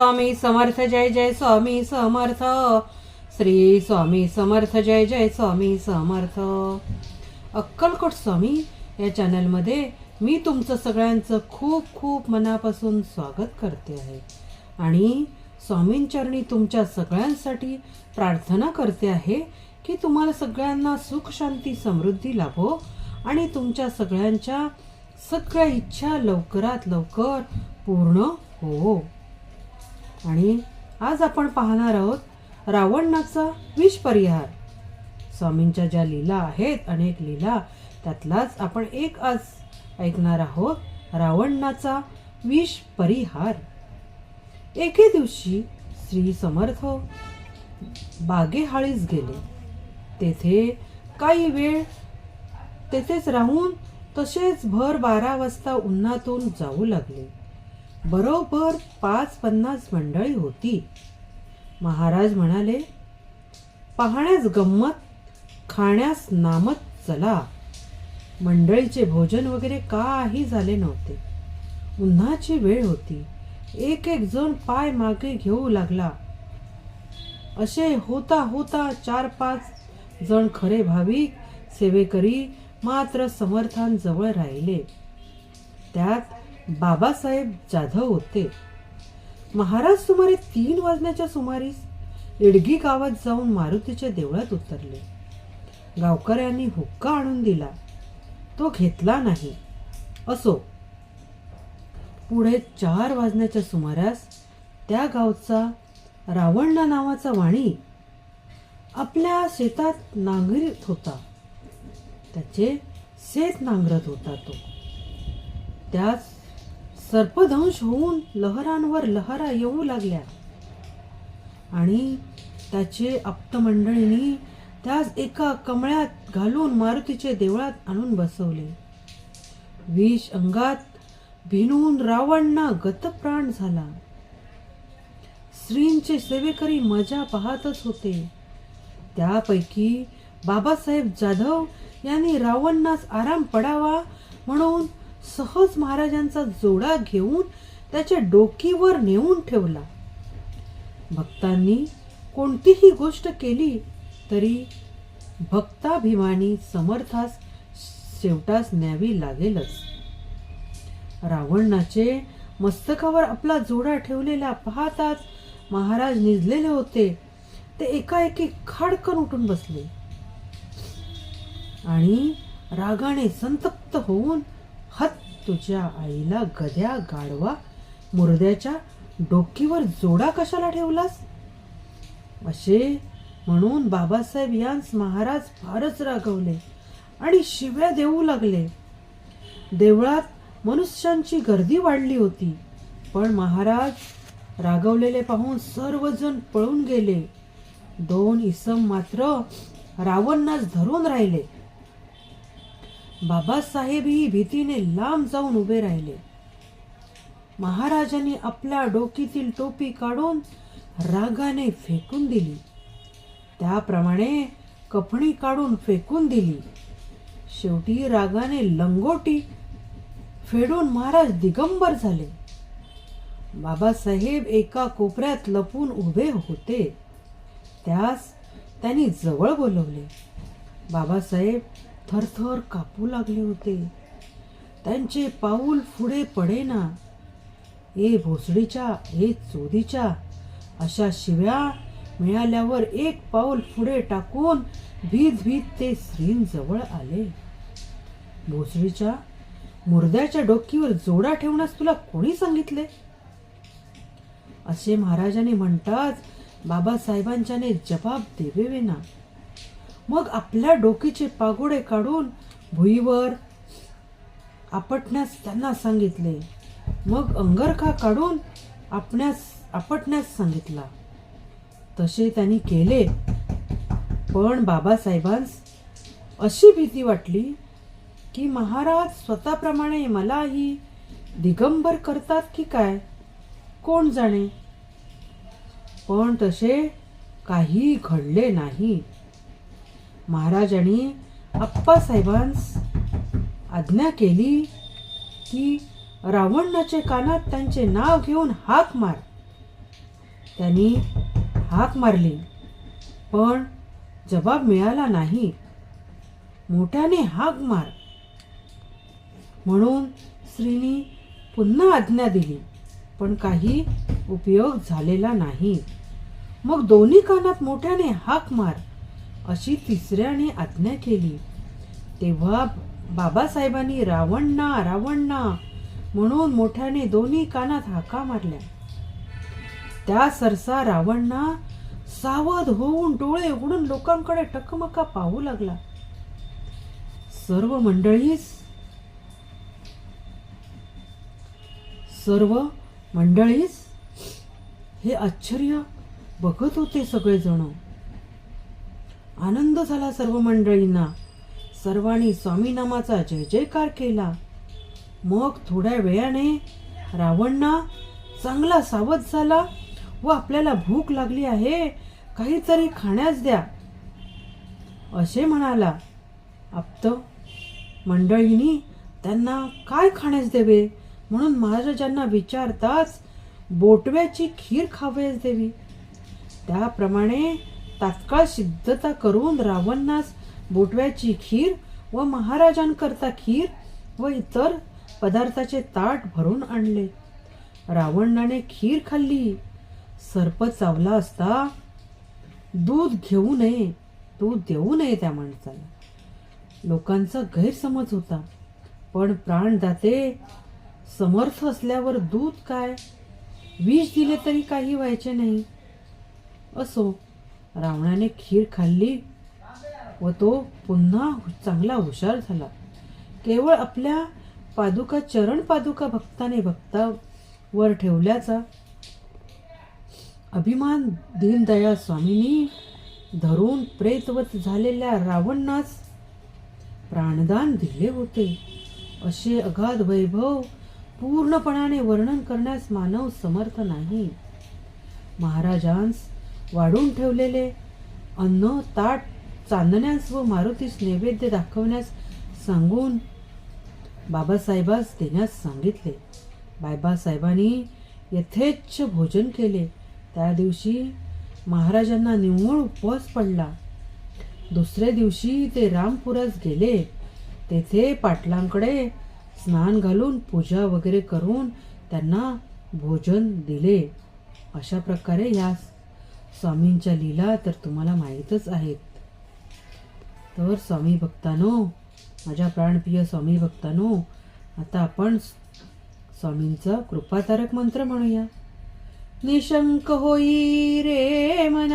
स्वामी समर्थ जय जय स्वामी समर्थ. श्री स्वामी समर्थ जय जय स्वामी समर्थ. अक्कलकोट स्वामी या चॅनलमध्ये मी तुमचं सगळ्यांचं खूप खूप मनापासून स्वागत करते आहे. आणि स्वामींचरणी तुमच्या सगळ्यांसाठी प्रार्थना करते आहे की तुम्हाला सगळ्यांना सुख शांती समृद्धी लाभो आणि तुमच्या सगळ्यांच्या सगळ्या इच्छा लवकरात लवकर पूर्ण हो. आणि आज आपण पाहणार आहोत रावणाचा विष परिहार स्वामींच्या ज्या लीला आहेत अनेक लीला त्यातलाच आपण एक आज ऐकणार आहोत रावणाचा विष परिहार एके दिवशी श्री समर्थ बागेहाळीस गेले. तेथे काही वेळ तेथेच राहून तसेच भर बारा वाजता उन्हातून जाऊ लागले. बरोबर पाच पन्नास मंडळी होती. महाराज म्हणाले पाहण्यास गंमत खाण्यास नामत चला. मंडळीचे भोजन वगैरे काही झाले नव्हते. उन्हाची वेळ होती. एक एक जण पाय मागे घेऊ लागला. असे होता होता चार पाच जण खरे भाविक सेवेकरी मात्र समर्थांजवळ राहिले. त्यात बाबासाहेब जाधव होते. महाराज सुमारे तीन वाजण्याच्या सुमारीस इडगी गावात जाऊन मारुतीच्या देवळात उतरले. गावकऱ्यांनी हुक्का आणून दिला. तो घेतला नाही. असो. पुढे चार वाजण्याच्या सुमारास त्या गावचा रावण्णा नावाचा वाणी आपल्या शेतात नांगरीत होता. त्याचे शेत नांगरत होता तो. त्यास सर्पदंश होऊन लहरांवर लहरा येऊ लागल्या. आणि त्याचे आप्तमंडळींनी त्यास एका कमळ्यात घालून मारुतीचे देवळात आणून बसवले. विष अंगात भिनून रावणना गतप्राण झाला. श्रींचे सेवेकरी मजा पाहतच होते. त्यापैकी बाबासाहेब जाधव यांनी रावणास आराम पडावा म्हणून सहज महाराजांचा जोडा घेऊन त्याच्या डोकीवर नेऊन ठेवला. भक्तांनी कोणतीही गोष्ट केली तरी भक्ताभिमानी समर्थास शेवटास न्यावी लागेलच. रावणाचे मस्तकावर आपला जोडा ठेवलेला पाहताच महाराज निजलेले होते. ते एकाएकी खाडकन उठून बसले. आणि रागाने संतप्त होऊन हत तुझ्या आईला गद्या गाडवा मुर्द्याच्या डोकीवर जोडा कशाला ठेवलास? असे म्हणून बाबासाहेब यांस महाराज फारच रागवले आणि शिव्या देऊ लागले. देवळात मनुष्यांची गर्दी वाढली होती पण महाराज रागवलेले पाहून सर्वजण पळून गेले. दोन इसम मात्र रावणास धरून राहिले. बाबासाहेबही भीतीने लांब जाऊन उभे राहिले. महाराजांनी आपल्या डोकीतील टोपी काढून रागाने फेकून दिली. त्याप्रमाणे कफणी काढून फेकून दिली. शेवटी रागाने लंगोटी फेडून महाराज दिगंबर झाले. बाबासाहेब एका कोपऱ्यात लपून उभे होते. त्यास त्यांनी जवळ बोलवले. बाबासाहेब थरथर कापू लागले होते. त्यांचे पाऊल पुढे पडेना. ए भोसडीच्या ए चोदीच्या अशा शिव्या मिळाल्यावर एक पाऊल पुढे टाकून भीत भीत ते श्रींजवळ आले. भोसडीच्या मुर्द्याच्या डोकीवर जोडा ठेवण्यास तुला कोणी सांगितले? असे महाराजांनी म्हणताच बाबासाहेबांच्याने जबाब देवेना मग आपल्या डोकीचे पागोडे काढून भुईवर आपटण्यास त्यांना सांगितले. मग अंगरखा काढून आपण्यास आपटण्यास सांगितला. तसे त्यांनी केले. पण बाबासाहेबांस अशी भीती वाटली की महाराज स्वतःप्रमाणे मलाही दिगंबर करतात की काय? कोण जाणे? पण तसे काही घडले नाही. महाराजांनी आप्पासाहेबांस आज्ञा केली की रावणाचे कानात त्यांचे नाव घेऊन हाक मार. त्यांनी हाक मारली पण जबाब मिळाला नाही. मोठ्याने हाक मार. म्हणून स्त्रीनी पुन्हा आज्ञा दिली पण काही उपयोग झालेला नाही. मग दोन्ही कानात मोठ्याने हाक मार. अशी तिसऱ्याने आज्ञा केली. तेव्हा बाबासाहेबांनी रावणना रावणना म्हणून मोठ्याने दोन्ही कानात हाका मारल्या. त्या सरसा रावणना सावध होऊन डोळे उघडून लोकांकडे टकमका पाहू लागला. सर्व मंडळीस सर्व मंडळीस हे आश्चर्य बघत होते सगळेजण. आनंद झाला सर्व मंडळींना. सर्वांनी स्वामीनामाचा जय जयकार केला. मग थोड्या वेळाने रावणना चांगला सावध झाला व आपल्याला भूक लागली आहे काहीतरी खाण्यास द्या. असे म्हणाला. आप्त मंडळींनी त्यांना काय खाण्यास द्यावे म्हणून महाराजांना विचारताच बोटव्याची खीर खावयास देवी. त्याप्रमाणे तात्काळ सिद्धता करून रावणास बोटव्याची खीर व महाराजांकरता खीर व इतर पदार्थाचे ताट भरून आणले. रावणाने खीर खाल्ली. सर्प चावला असता दूध घेऊ नये दूध देऊ नये त्या माणसाला. लोकांचा गैरसमज होता. पण प्राणदाते समर्थ असल्यावर दूध काय? विष दिले तरी काही व्हायचे नाही. असो. रावणाने खीर खाल्ली व तो पुन्हा चांगला हुशार झाला. केवळ आपल्या पादुका चरण पादुका भक्ताने भक्तावर ठेवल्याचा अभिमान दीनदयाळ स्वामींनी धरून प्रेतवत झालेल्या रावणास प्राणदान दिले होते. असे अगाध वैभव पूर्णपणाने वर्णन करण्यास मानव समर्थ नाही. महाराजांस वाढून ठेवलेले. अन्न ताट चांदण्यास व मारुतीस नैवेद्य दाखवण्यास सांगून बाबासाहेबास देण्यास सांगितले. बाबासाहेबांनी यथेच्छ भोजन केले. त्या दिवशी महाराजांना निव्वळ उपवास पडला. दुसऱ्या दिवशी ते रामपुरास गेले. तेथे पाटलांकडे स्नान घालून पूजा वगैरे करून त्यांना भोजन दिले. अशा प्रकारे ह्या स्वामींच्या लीला तर तुम्हाला माहीतच आहेत. तर स्वामी भक्तानो माझ्या प्राणप्रिय स्वामी भक्तानो आता आपण स्वामींचा कृपातारक मंत्र म्हणूया. निशंक होई रे मना